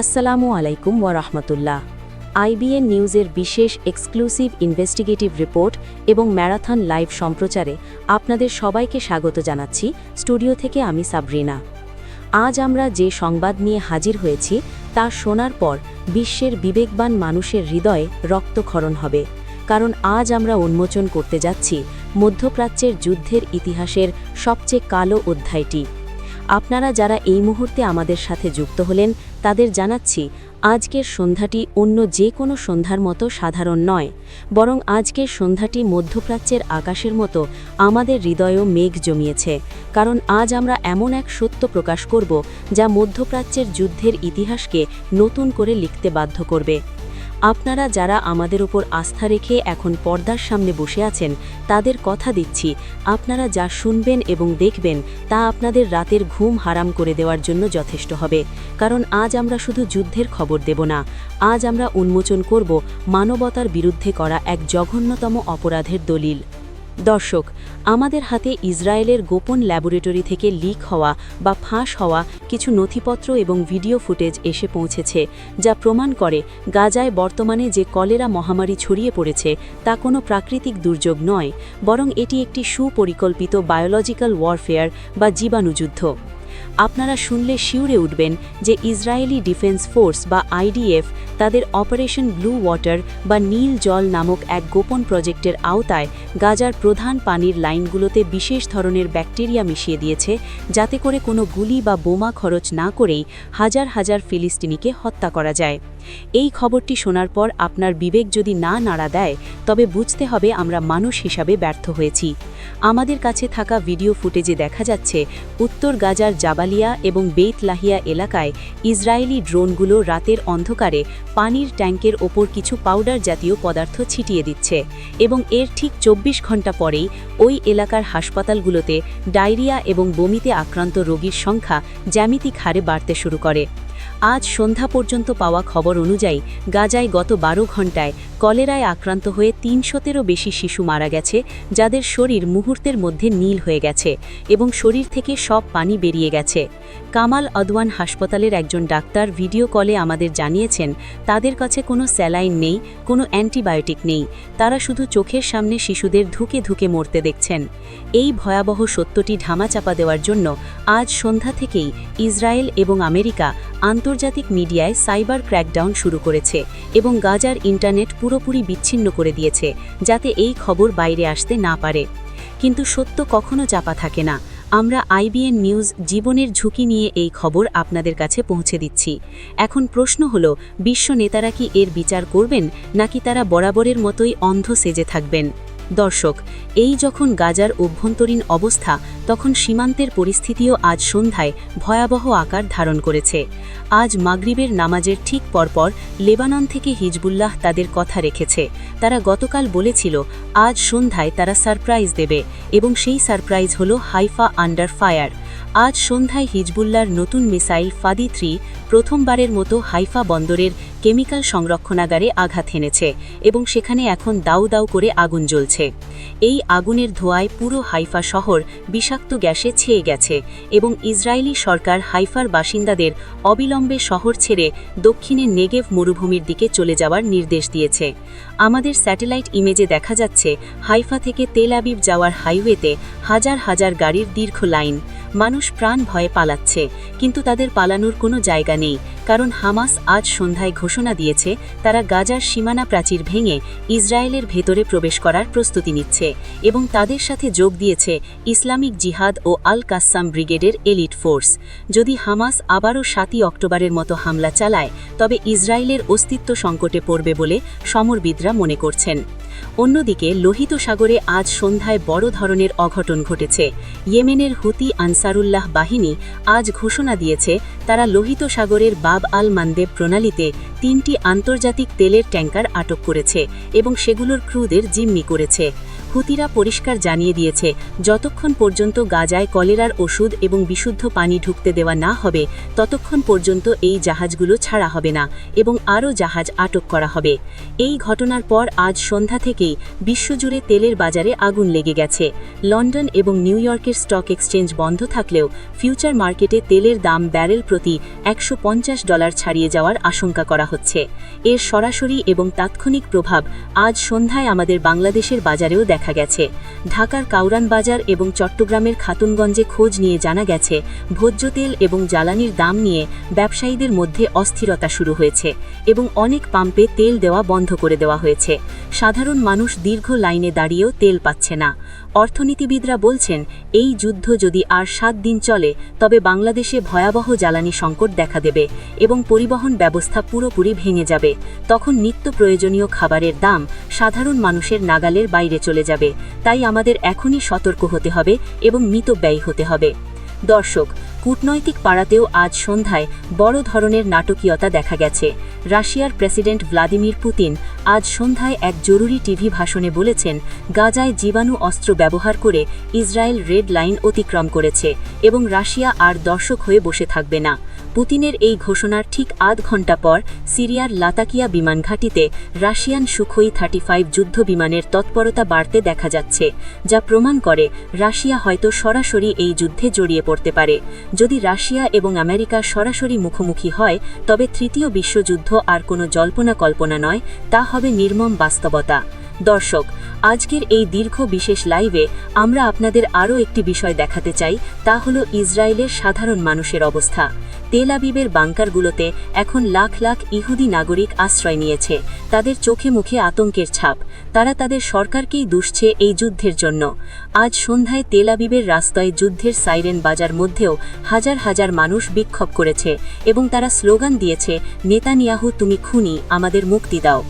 আসসালামু আলাইকুম ওয়ারহমতুল্লাহ আইবিএন নিউজের বিশেষ এক্সক্লুসিভ ইনভেস্টিগেটিভ রিপোর্ট এবং ম্যারাথন লাইভ সম্প্রচারে আপনাদের সবাইকে স্বাগত জানাচ্ছি স্টুডিও থেকে আমি সাবরিনা। আজ আমরা যে সংবাদ নিয়ে হাজির হয়েছি তা শোনার পর বিশ্বের বিবেকবান মানুষের হৃদয়ে রক্তক্ষরণ হবে, কারণ আজ আমরা উন্মোচন করতে যাচ্ছি মধ্যপ্রাচ্যের যুদ্ধের ইতিহাসের সবচেয়ে কালো অধ্যায়টি। আপনারা যারা এই মুহূর্তে আমাদের সাথে যুক্ত হলেন, তাদের জানাচ্ছি, আজকের সন্ধ্যাটি অন্য যে কোনো সন্ধ্যার মতো সাধারণ নয়, বরং আজকের সন্ধ্যাটি মধ্যপ্রাচ্যের আকাশের মতো আমাদের হৃদয়েও মেঘ জমিয়েছে, কারণ আজ আমরা এমন এক সত্য প্রকাশ করব, যা মধ্যপ্রাচ্যের যুদ্ধের ইতিহাসকে নতুন করে লিখতে বাধ্য করবে। আপনারা যারা আমাদের উপর আস্থা রেখে এখন পর্দার সামনে বসে আছেন, তাদের কথা দিচ্ছি, আপনারা যা শুনবেন এবং দেখবেন, তা আপনাদের রাতের ঘুম হারাম করে দেওয়ার জন্য যথেষ্ট হবে। কারণ আজ আমরা শুধু যুদ্ধের খবর দেব না, আজ আমরা উন্মোচন করব মানবতার বিরুদ্ধে করা এক জঘন্যতম অপরাধের দলিল। দর্শক, আমাদের হাতে ইসরায়েলের গোপন ল্যাবরেটরি থেকে লিক হওয়া বা ফাঁস হওয়া কিছু নথিপত্র এবং ভিডিও ফুটেজ এসে পৌঁছেছে, যা প্রমাণ করে গাজায় বর্তমানে যে কলেরা মহামারী ছড়িয়ে পড়েছে, তা কোনো প্রাকৃতিক দুর্যোগ নয়, বরং এটি একটি সুপরিকল্পিত বায়োলজিক্যাল ওয়ারফেয়ার বা জীবাণুযুদ্ধ। আপনারা শুনলে শিউরে উঠবেন যে ইসরায়েলি ডিফেন্স ফোর্স বা আইডিএফ তাদের অপারেশন ব্লু ওয়াটার বা নীল জল নামক এক গোপন প্রজেক্টের আওতায় গাজার প্রধান পানির লাইনগুলোতে বিশেষ ধরনের ব্যাকটেরিয়া মিশিয়ে দিয়েছে, যাতে করে কোনো গুলি বা বোমা খরচ না করেই হাজার হাজার ফিলিস্তিনিকে হত্যা করা যায়। এই খবরটি শোনার পর আপনার বিবেক যদি না নাড়া দেয়, তবে বুঝতে হবে আমরা মানুষ হিসাবে ব্যর্থ হয়েছি। আমাদের কাছে থাকা ভিডিও ফুটেজে দেখা যাচ্ছে, উত্তর গাজার জাবালিয়া এবং বেত লাহিয়া এলাকায় ইসরায়েলি ড্রোনগুলো রাতের অন্ধকারে পানির ট্যাঙ্কের ওপর কিছু পাউডার জাতীয় পদার্থ ছিটিয়ে দিচ্ছে এবং এর ঠিক চব্বিশ ঘণ্টা পরেই ওই এলাকার হাসপাতালগুলোতে ডায়রিয়া এবং বমিতে আক্রান্ত রোগীর সংখ্যা জ্যামিতিক হারে বাড়তে শুরু করে। আজ সন্ধ্যা পর্যন্ত পাওয়া খবর অনুযায়ী গাজায় গত বারো ঘণ্টায় কলেরায় আক্রান্ত হয়ে তিনশোতেরও বেশি শিশু মারা গেছে, যাদের শরীর মুহূর্তের মধ্যে নীল হয়ে গেছে এবং শরীর থেকে সব পানি বেরিয়ে গেছে। কামাল আদওয়ান হাসপাতালের একজন ডাক্তার ভিডিও কলে আমাদের জানিয়েছেন, তাদের কাছে কোনো স্যালাইন নেই, কোনো অ্যান্টিবায়োটিক নেই, তারা শুধু চোখের সামনে শিশুদের ধুকে ধুকে মরতে দেখছেন। এই ভয়াবহ সত্যটি ধামাচাপা দেওয়ার জন্য আজ সন্ধ্যা থেকেই ইসরায়েল এবং আমেরিকা আন্তর্জাতিক মিডিয়ায় সাইবার ক্র্যাকডাউন শুরু করেছে এবং গাজার ইন্টারনেট পুরোপুরি বিচ্ছিন্ন করে দিয়েছে যাতে এই খবর বাইরে আসতে না পারে। কিন্তু সত্য কখনো চাপা থাকে না। আমরা আইবিএন নিউজ জীবনের ঝুঁকি নিয়ে এই খবর আপনাদের কাছে পৌঁছে দিচ্ছি। এখন প্রশ্ন হল, বিশ্ব নেতারা কি এর বিচার করবেন নাকি তারা বরাবরের মতোই অন্ধ সেজে থাকবেন? দর্শক, এই যখন গাজার অভ্যন্তরীণ অবস্থা, তখন সীমান্তের পরিস্থিতিও আজ সন্ধ্যায় ভয়াবহ আকার ধারণ করেছে। আজ মাগরিবের নামাজের ঠিক পরপর লেবানন থেকে হিজবুল্লাহ তাদের কথা রেখেছে। তারা গতকাল বলেছিল, আজ সন্ধ্যায় তারা সারপ্রাইজ দেবে এবং সেই সারপ্রাইজ হল হাইফা আন্ডার ফায়ার। আজ সন্ধ্যায় হিজবুল্লার নতুন মিসাইল ফাদি থ্রি প্রথমবারের মতো হাইফা বন্দরের কেমিক্যাল সংরক্ষণাগারে আঘাত হেনেছে এবং সেখানে এখন দাউ দাউ করে আগুন জ্বলছে। এই আগুনের ধোঁয়ায় পুরো হাইফা শহর বিষাক্ত গ্যাসে ছেয়ে গেছে এবং ইসরায়েলি সরকার হাইফার বাসিন্দাদের অবিলম্বে শহর ছেড়ে দক্ষিণে নেগেভ মরুভূমির দিকে চলে যাওয়ার নির্দেশ দিয়েছে। আমাদের স্যাটেলাইট ইমেজে দেখা যাচ্ছে, হাইফা থেকে তেল আবিব যাওয়ার হাইওয়েতে হাজার হাজার গাড়ির দীর্ঘ লাইন। মানুষ প্রাণ ভয়ে পালাচ্ছে, কিন্তু তাদের পালানোর কোনো জায়গা নেই, কারণ হামাস আজ সন্ধ্যায় ঘোষণা দিয়েছে, তারা গাজার সীমানা প্রাচীর ভেঙে ইসরায়েলের ভেতরে প্রবেশ করার প্রস্তুতি নিচ্ছে এবং তাদের সাথে যোগ দিয়েছে ইসলামিক জিহাদ ও আল কাসাম ব্রিগেডের এলিট ফোর্স। যদি হামাস আবারও সাতই অক্টোবরের মতো হামলা চালায়, তবে ইসরায়েলের অস্তিত্ব সংকটে পড়বে বলে সমরবিদরা মনে করছেন। অন্যদিকে লোহিত সাগরে আজ সন্ধ্যায় বড় ধরনের অঘটন ঘটেছে। ইয়েমেনের হুতি আনসারুল্লাহ বাহিনী আজ ঘোষণা দিয়েছে, তারা লোহিত সাগরের বাব আল মানদেব প্রণালীতে তিনটি আন্তর্জাতিক তেলের ট্যাঙ্কার আটক করেছে এবং সেগুলোর ক্রুদের জিম্মি করেছে। হুতিরা পরিষ্কার জানিয়ে দিয়েছে, যতক্ষণ পর্যন্ত গাজায় কলেরার ওষুধ এবং বিশুদ্ধ পানি ঢুকতে দেওয়া না হবে, ততক্ষণ পর্যন্ত এই জাহাজগুলো ছাড়া হবে না এবং আরও জাহাজ আটক করা হবে। এই ঘটনার পর আজ সন্ধ্যা থেকেই বিশ্বজুড়ে তেলের বাজারে আগুন লেগে গেছে। লন্ডন এবং নিউ ইয়র্কের স্টক এক্সচেঞ্জ বন্ধ থাকলেও ফিউচার মার্কেটে তেলের দাম ব্যারেল প্রতি একশো পঞ্চাশ ডলার ছাড়িয়ে যাওয়ার আশঙ্কা করা হচ্ছে। এর সরাসরি এবং তাৎক্ষণিক প্রভাব আজ সন্ধ্যায় আমাদের বাংলাদেশের বাজারেও দেখা গেছে। ঢাকার কাউরান বাজার এবং চট্টগ্রামের খাতুনগঞ্জে খোঁজ নিয়ে জানা গেছে, ভোজ্য তেল এবং জ্বালানির দাম নিয়ে ব্যবসায়ীদের মধ্যে অস্থিরতা শুরু হয়েছে এবং অনেক পাম্পে তেল দেওয়া বন্ধ করে দেওয়া হয়েছে। সাধারণ মানুষ দীর্ঘ লাইনে দাঁড়িয়েও তেল পাচ্ছে না। অর্থনীতিবিদরা বলছেন, এই যুদ্ধ যদি আর সাত দিন চলে, তবে বাংলাদেশে ভয়াবহ জ্বালানি সংকট দেখা দেবে এবং পরিবহন ব্যবস্থা পুরোপুরি ভেঙে যাবে। তখন নিত্য প্রয়োজনীয় খাবারের দাম সাধারণ মানুষের নাগালের বাইরে চলে যাবে। তাই আমাদের এখনই সতর্ক হতে হবে এবং মিতব্যয়ী হতে হবে। দর্শক কূটনৈতিক পাড়াতেও আজ সন্ধ্যায় বড় ধরনের নাটকীয়তা দেখা গেছে। রাশিয়ার প্রেসিডেন্ট ভ্লাদিমির পুতিন আজ সন্ধ্যায় এক জরুরি টিভি ভাষণে বলেছেন, গাজায় জীবাণু অস্ত্র ব্যবহার করে ইসরায়েল রেড লাইন অতিক্রম করেছে এবং রাশিয়া আর দর্শক হয়ে বসে থাকবে না। পুতিনের এই ঘোষণার ঠিক আধ ঘণ্টা পর সিরিয়ার লাতাকিয়া বিমান ঘাঁটিতে রাশিয়ান সুখই থার্টি ফাইভ যুদ্ধ বিমানের তৎপরতা বাড়তে দেখা যাচ্ছে, যা প্রমাণ করে রাশিয়া হয়তো সরাসরি এই যুদ্ধে জড়িয়ে পড়তে পারে। যদি রাশিয়া এবং আমেরিকা সরাসরি মুখোমুখি হয়, তবে তৃতীয় বিশ্বযুদ্ধ আর কোনো জল্পনা কল্পনা নয়, তা হবে নির্মম বাস্তবতা। দর্শক, আজকের এই দীর্ঘ বিশেষ লাইভে আমরা আপনাদের আরও একটি বিষয় দেখাতে চাই, তা হল ইসরায়েলের সাধারণ মানুষের অবস্থা। তেল আবিবের বাংকারগুলোতে এখন লাখ লাখ ইহুদি নাগরিক আশ্রয় নিয়েছে, তাদের চোখে মুখে আতঙ্কের ছাপ, তারা তাদের সরকারকেই দুষছে এই যুদ্ধের জন্য। আজ সন্ধ্যায় তেল আবিবের রাস্তায় যুদ্ধের সাইরেন বাজার মধ্যেও হাজার হাজার মানুষ বিক্ষোভ করেছে এবং তারা স্লোগান দিয়েছে, নেতানিয়াহু, তুমি খুনি, আমাদের মুক্তি দাও।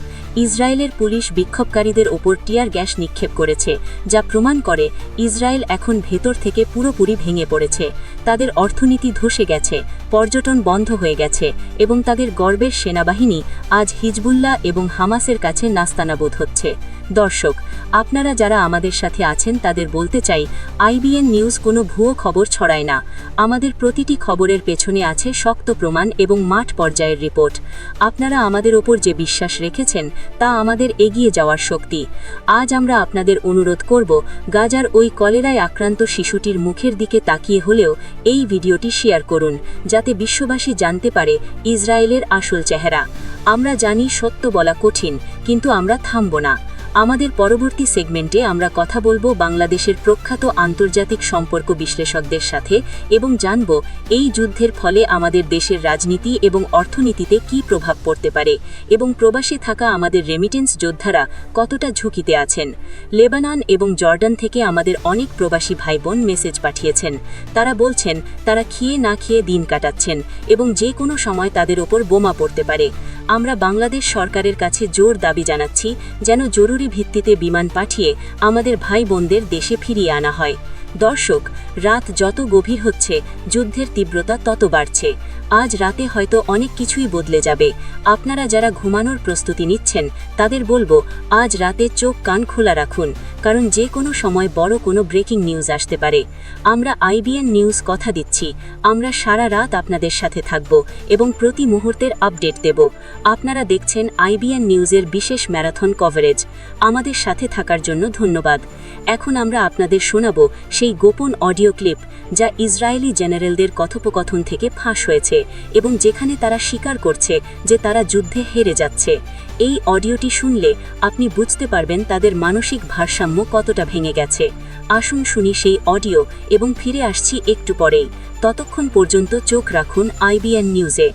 ইসরায়েলের পুলিশ বিক্ষোভকারীদের ওপর টিয়ার গ্যাস নিক্ষেপ করেছে, যা প্রমাণ করে ইসরায়েল এখন ভেতর থেকে পুরোপুরি ভেঙে পড়েছে। তাদের অর্থনীতি ধসে গেছে, পর্যটন বন্ধ হয়ে গেছে এবং তাদের গর্বের সেনাবাহিনী আজ হিজবুল্লাহ এবং হামাসের কাছে নাস্তানাবোধ হচ্ছে। দর্শক, আপনারা যারা আমাদের সাথে আছেন তাদের বলতে চাই, আইবিএন নিউজ কোনো ভুয়ো খবর ছড়ায় না। আমাদের প্রতিটি খবরের পেছনে আছে শক্ত প্রমাণ এবং মাঠ পর্যায়ের রিপোর্ট। আপনারা আমাদের ওপর যে বিশ্বাস রেখেছেন, তা আমাদের এগিয়ে যাওয়ার শক্তি। আজ আমরা আপনাদের অনুরোধ করব, গাজার ওই কলেরায় আক্রান্ত শিশুটির মুখের দিকে তাকিয়ে হলেও এই ভিডিওটি শেয়ার করুন, যাতে বিশ্ববাসী জানতে পারে ইসরায়েলের আসল চেহারা। আমরা জানি সত্য বলা কঠিন, কিন্তু আমরা থামব না। আমাদের পরবর্তী সেগমেন্টে আমরা কথা বলব বাংলাদেশের প্রখ্যাত আন্তর্জাতিক সম্পর্ক বিশ্লেষকদের সাথে এবং জানব এই যুদ্ধের ফলে আমাদের দেশের রাজনীতি এবং অর্থনীতিতে কী প্রভাব পড়তে পারে এবং প্রবাসী থাকা আমাদের রেমিটেন্স যোদ্ধারা কতটা ঝুঁকিতে আছেন। লেবানন এবং জর্ডান থেকে আমাদের অনেক প্রবাসী ভাই বোন মেসেজ পাঠিয়েছেন। তারা বলছেন, তারা খেয়ে না খেয়ে দিন কাটাচ্ছেন এবং যে কোনো সময় তাদের ওপর বোমা পড়তে পারে। আমরা বাংলাদেশ সরকারের কাছে জোর দাবি জানাচ্ছি যেন জরুরি ভিত্তিতে বিমান পাঠিয়ে আমাদের ভাই বোনদের দেশে ফিরিয়ে আনা হয়। দর্শক, রাত যত গভীর হচ্ছে, যুদ্ধের তীব্রতা তত বাড়ছে। আজ রাতে হয়তো অনেক কিছুই বদলে যাবে। আপনারা যারা ঘুমানোর প্রস্তুতি নিচ্ছেন, তাদের বলব, আজ রাতে চোখ কান খোলা রাখুন, কারণ যে কোনো সময় বড় কোনো ব্রেকিং নিউজ আসতে পারে। আমরা আইবিএন নিউজ কথা দিচ্ছি, আমরা সারা রাত আপনাদের সাথে থাকব এবং প্রতি মুহূর্তের আপডেট দেব। আপনারা দেখছেন আইবিএন নিউজের বিশেষ ম্যারাথন কভারেজ। আমাদের সাথে থাকার জন্য ধন্যবাদ। এখন আমরা আপনাদের শোনাব সেই গোপন অডিও ক্লিপ যা ইসরায়েলি জেনারেলদের কথোপকথন থেকে ফাঁস হয়েছে এবং যেখানে তারা স্বীকার করছে যে তারা যুদ্ধে হেরে যাচ্ছে। এই অডিওটি শুনলে আপনি বুঝতে পারবেন তাদের মানসিক ভারসাম্য কতটা ভেঙে গেছে। আসুন শুনি সেই অডিও এবং ফিরে আসছি একটু পরেই। ততক্ষণ পর্যন্ত চোখ রাখুন আইবিএন নিউজে।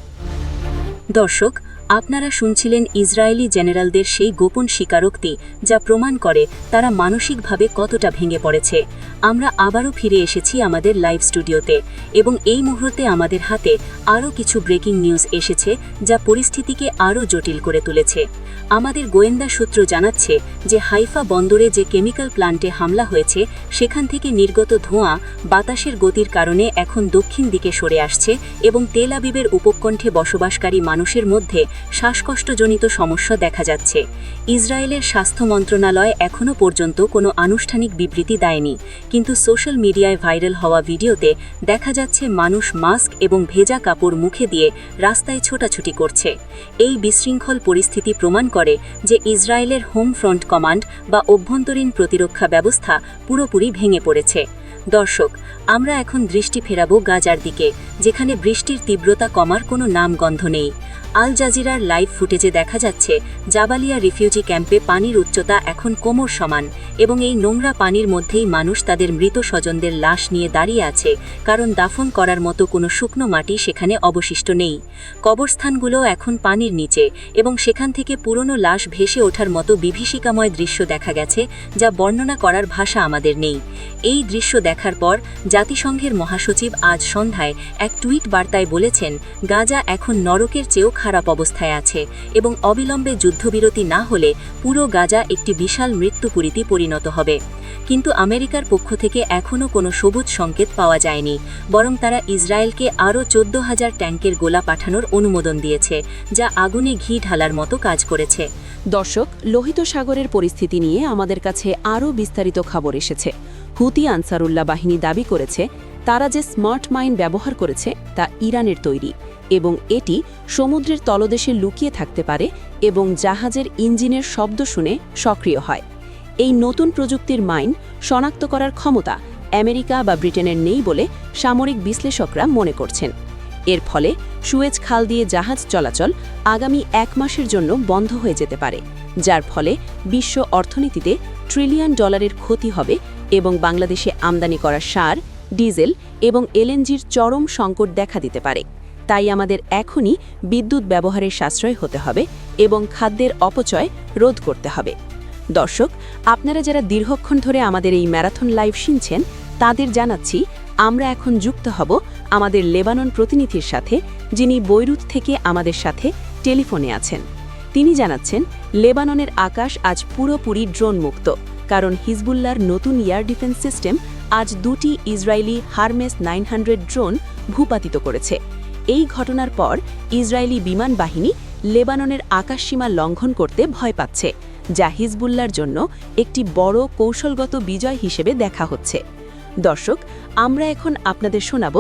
দর্শক আপনারা শুনছিলেন ইসরায়েলি জেনারেলদের সেই গোপন স্বীকারোক্তি যা প্রমাণ করে তারা মানসিকভাবে কতটা ভেঙে পড়েছে। আমরা আবারও ফিরে এসেছি আমাদের লাইভ স্টুডিওতে এবং এই মুহূর্তে আমাদের হাতে আরও কিছু ব্রেকিং নিউজ এসেছে যা পরিস্থিতিকে আরও জটিল করে তুলেছে। আমাদের গোয়েন্দা সূত্র জানাচ্ছে যে হাইফা বন্দরে যে কেমিক্যাল প্লান্টে হামলা হয়েছে, সেখান থেকে নির্গত ধোঁয়া বাতাসের গতির কারণে এখন দক্ষিণ দিকে সরে আসছে এবং তেল আবিবের উপকণ্ঠে বসবাসকারী মানুষের মধ্যে শ্বাসকষ্টজনিত সমস্যা দেখা যাচ্ছে। ইসরায়েলের স্বাস্থ্য মন্ত্রণালয় এখনও পর্যন্ত কোনো আনুষ্ঠানিক বিবৃতি দেয়নি। কিন্তু সোশ্যাল মিডিয়ায় ভাইরাল হওয়া ভিডিওতে দেখা যাচ্ছে মানুষ মাস্ক এবং ভেজা কাপড় মুখে দিয়ে রাস্তায় ছোটাছুটি করছে। এই বিশৃঙ্খল পরিস্থিতি প্রমাণ করে যে ইসরায়েলের হোম ফ্রন্ট কমান্ড বা অভ্যন্তরীণ প্রতিরক্ষা ব্যবস্থা পুরোপুরি ভেঙে পড়েছে। দর্শক, আমরা এখন দৃষ্টি ফেরাবো গাজার দিকে, যেখানে বৃষ্টির তীব্রতা কমার কোনো নামগন্ধ নেই। আল জাজিরার লাইভ ফুটেজে দেখা যাচ্ছে, জাবালিয়া রিফিউজি ক্যাম্পে পানির উচ্চতা এখন কোমর সমান এবং এই নোংরা পানির মধ্যেই মানুষ তাদের মৃত স্বজনদের লাশ নিয়ে দাঁড়িয়ে আছে, কারণ দাফন করার মতো কোনো শুকনো মাটি সেখানে অবশিষ্ট নেই। কবরস্থানগুলো এখন পানির নিচে এবং সেখান থেকে পুরনো লাশ ভেসে ওঠার মতো বিভীষিকাময় দৃশ্য দেখা গেছে, যা বর্ণনা করার ভাষা আমাদের নেই। এই দৃশ্য দেখার পর জাতিসংঘের মহাসচিব আজ সন্ধ্যায় এক টুইট বার্তায় বলেছেন, গাজা এখন নরকের চেয়েও খারাপ অবস্থায় আছে এবং অবিলম্বে যুদ্ধবিরতি না হলে পুরো গাজা একটি বিশাল মৃত্যুপুরীতে পরিণত হবে। কিন্তু আমেরিকার পক্ষ থেকে এখনও কোনো সবুজ সংকেত পাওয়া যায়নি, বরং তারা ইসরায়েলকে আরও চোদ্দ হাজার ট্যাঙ্কের গোলা পাঠানোর অনুমোদন দিয়েছে, যা আগুনে ঘি ঢালার মতো কাজ করেছে। দর্শক, লোহিত সাগরের পরিস্থিতি নিয়ে আমাদের কাছে আরও বিস্তারিত খবর এসেছে। হুতি আনসারুল্লাহ বাহিনী দাবি করেছে, তারা যে স্মার্ট মাইন ব্যবহার করেছে তা ইরানের তৈরি। এবং এটি সমুদ্রের তলদেশে লুকিয়ে থাকতে পারে এবং জাহাজের ইঞ্জিনের শব্দ শুনে সক্রিয় হয়। এই নতুন প্রযুক্তির মাইন শনাক্ত করার ক্ষমতা আমেরিকা বা ব্রিটেনের নেই বলে সামরিক বিশ্লেষকরা মনে করছেন। এর ফলে সুয়েজ খাল দিয়ে জাহাজ চলাচল আগামী এক মাসের জন্য বন্ধ হয়ে যেতে পারে, যার ফলে বিশ্ব অর্থনীতিতে ট্রিলিয়ন ডলারের ক্ষতি হবে এবং বাংলাদেশে আমদানি করা সার, ডিজেল এবং এলএনজির চরম সংকট দেখা দিতে পারে। তাই আমাদের এখনই বিদ্যুৎ ব্যবহারের সাশ্রয় হতে হবে এবং খাদ্যের অপচয় রোধ করতে হবে। দর্শক, আপনারা যারা দীর্ঘক্ষণ ধরে আমাদের এই ম্যারাথন লাইভ শুনছেন, তাদের জানাচ্ছি আমরা এখন যুক্ত হব আমাদের লেবানন প্রতিনিধির সাথে, যিনি বৈরুত থেকে আমাদের সাথে টেলিফোনে আছেন। তিনি জানাচ্ছেন, লেবাননের আকাশ আজ পুরোপুরি ড্রোন মুক্ত কারণ হিজবুল্লার নতুন এয়ার ডিফেন্স সিস্টেম আজ দুটি ইসরায়েলি হারমেস নাইন ড্রোন ভূপাতিত করেছে। এই ঘটনার পর ইসরায়েলি বিমান বাহিনী লেবাননের আকাশসীমা লঙ্ঘন করতে ভয় পাচ্ছে, যা হিজবুল্লার জন্য একটি বড় কৌশলগত বিজয় হিসেবে দেখা হচ্ছে। দর্শক, আমরা এখন আপনাদের শোনাব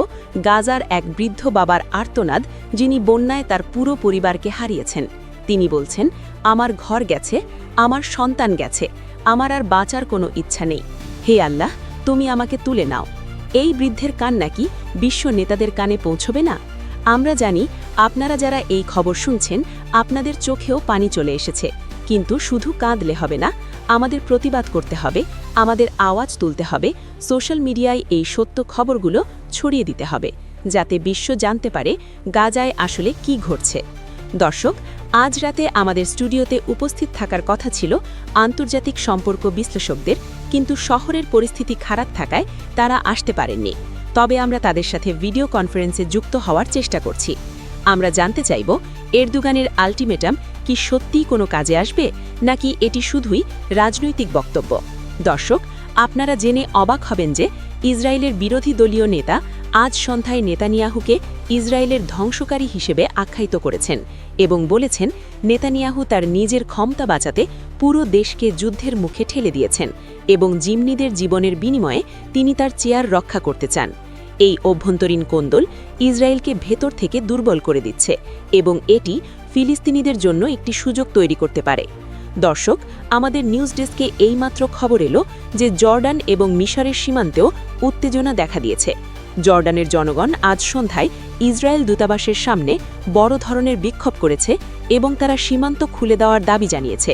গাজার এক বৃদ্ধ বাবার আর্তনাদ, যিনি বন্যায় তার পুরো পরিবারকে হারিয়েছেন। তিনি বলছেন, আমার ঘর গেছে, আমার সন্তান গেছে, আমার আর বাঁচার কোনো ইচ্ছা নেই। হে আল্লাহ, তুমি আমাকে তুলে নাও। এই বৃদ্ধের কান নাকি বিশ্ব নেতাদের কানে পৌঁছবে না? আমরা জানি, আপনারা যারা এই খবর শুনছেন, আপনাদের চোখেও পানি চলে এসেছে। কিন্তু শুধু কাঁদলে হবে না, আমাদের প্রতিবাদ করতে হবে, আমাদের আওয়াজ তুলতে হবে, সোশ্যাল মিডিয়ায় এই সত্য খবরগুলো ছড়িয়ে দিতে হবে, যাতে বিশ্ব জানতে পারে গাজায় আসলে কি ঘটছে। দর্শক, আজ রাতে আমাদের স্টুডিওতে উপস্থিত থাকার কথা ছিল আন্তর্জাতিক সম্পর্ক বিশ্লেষকদের, কিন্তু শহরের পরিস্থিতি খারাপ থাকায় তারা আসতে পারেননি। তবে আমরা তাদের সাথে ভিডিও কনফারেন্সে যুক্ত হওয়ার চেষ্টা করছি। আমরা জানতে চাইব, এরদুগানের আলটিমেটাম কি সত্যিই কোনো কাজে আসবে, নাকি এটি শুধুই রাজনৈতিক বক্তব্য? দর্শক, আপনারা জেনে অবাক হবেন যে ইসরায়েলের বিরোধী দলীয় নেতা আজ সন্ধ্যায় নেতানিয়াহুকে ইসরায়েলের ধ্বংসকারী হিসেবে আখ্যায়িত করেছেন এবং বলেছেন, নেতানিয়াহু তার নিজের ক্ষমতা বাঁচাতে পুরো দেশকে যুদ্ধের মুখে ঠেলে দিয়েছেন। এবং জিমনিদের জীবনের বিনিময়ে তিনি তার চেয়ার রক্ষা করতে চান। এই অভ্যন্তরীণ কোন্দল ইসরায়েলকে ভেতর থেকে দুর্বল করে দিচ্ছে এবং এটি ফিলিস্তিনিদের জন্য একটি সুযোগ তৈরি করতে পারে। দর্শক, আমাদের নিউজ ডেস্কে এইমাত্র খবর এলো যে জর্ডান এবং মিশরের সীমান্তেও উত্তেজনা দেখা দিয়েছে। জর্ডানের জনগণ আজ সন্ধ্যায় ইসরায়েল দূতাবাসের সামনে বড় ধরনের বিক্ষোভ করেছে এবং তারা সীমান্ত খুলে দেওয়ার দাবি জানিয়েছে,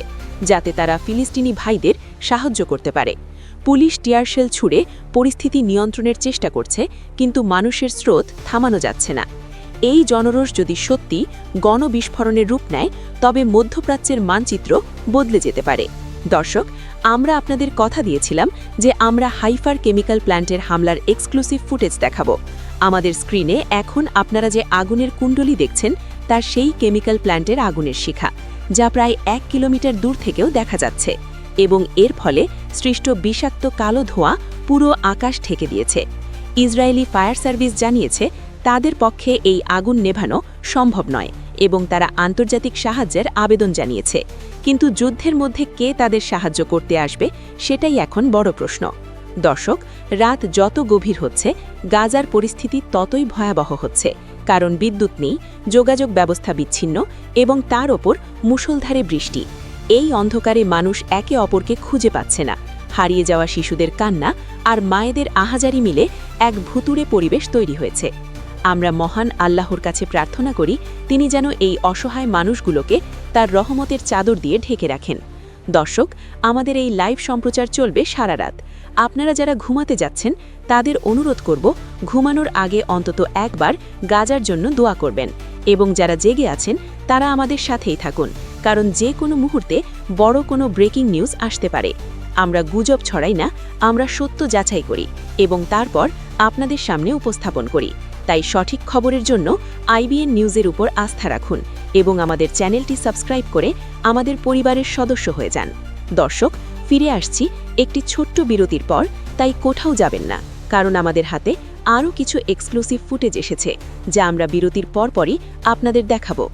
যাতে তারা ফিলিস্তিনি ভাইদের সাহায্য করতে পারে। পুলিশ টিয়ারশেল ছুড়ে পরিস্থিতি নিয়ন্ত্রণের চেষ্টা করছে, কিন্তু মানুষের স্রোত থামানো যাচ্ছে না। এই জনরোষ যদি সত্যি গণবিস্ফোরণের রূপ নেয়, তবে মধ্যপ্রাচ্যের মানচিত্র বদলে যেতে পারে। দর্শক, আমরা আপনাদের কথা দিয়েছিলাম যে আমরা হাইফার কেমিক্যাল প্ল্যান্টের হামলার এক্সক্লুসিভ ফুটেজ দেখাবো। আমাদের স্ক্রিনে এখন আপনারা যে আগুনের কুণ্ডলি দেখছেন, তার সেই কেমিক্যাল প্ল্যান্টের আগুনের শিখা, যা প্রায় এক কিলোমিটার দূর থেকেও দেখা যাচ্ছে। এবং এর ফলে সৃষ্ট বিষাক্ত কালো ধোঁয়া পুরো আকাশ ঠেকে দিয়েছে। ইসরায়েলি ফায়ার সার্ভিস জানিয়েছে, তাদের পক্ষে এই আগুন নেভানো সম্ভব নয় এবং তারা আন্তর্জাতিক সাহায্যের আবেদন জানিয়েছে। কিন্তু যুদ্ধের মধ্যে কে তাদের সাহায্য করতে আসবে, সেটাই এখন বড় প্রশ্ন। দর্শক, রাত যত গভীর হচ্ছে, গাজার পরিস্থিতি ততই ভয়াবহ হচ্ছে, কারণ বিদ্যুৎ নেই, যোগাযোগ ব্যবস্থা বিচ্ছিন্ন এবং তার ওপর মুষলধারে বৃষ্টি। এই অন্ধকারে মানুষ একে অপরকে খুঁজে পাচ্ছে না। হারিয়ে যাওয়া শিশুদের কান্না আর মায়েদের আহাজারি মিলে এক ভুতুড়ে পরিবেশ তৈরি হয়েছে। আমরা মহান আল্লাহর কাছে প্রার্থনা করি, তিনি যেন এই অসহায় মানুষগুলোকে তার রহমতের চাদর দিয়ে ঢেকে রাখেন। দর্শক, আমাদের এই লাইভ সম্প্রচার চলবে সারা রাত। আপনারা যারা ঘুমাতে যাচ্ছেন, তাদের অনুরোধ করব, ঘুমানোর আগে অন্তত একবার গাজার জন্য দোয়া করবেন। এবং যারা জেগে আছেন, তারা আমাদের সাথেই থাকুন। কারণ যে কোনো মুহূর্তে বড় কোনো ব্রেকিং নিউজ আসতে পারে। আমরা গুজব ছড়াই না, আমরা সত্য যাচাই করি এবং তারপর আপনাদের সামনে উপস্থাপন করি। তাই সঠিক খবরের জন্য আইবিএন নিউজের উপর আস্থা রাখুন এবং আমাদের চ্যানেলটি সাবস্ক্রাইব করে আমাদের পরিবারের সদস্য হয়ে যান। দর্শক, ফিরে আসছি একটি ছোট্ট বিরতির পর, তাই কোথাও যাবেন না, কারণ আমাদের হাতে আরও কিছু এক্সক্লুসিভ ফুটেজ এসেছে, যা আমরা বিরতির পরপরই আপনাদের দেখাবো।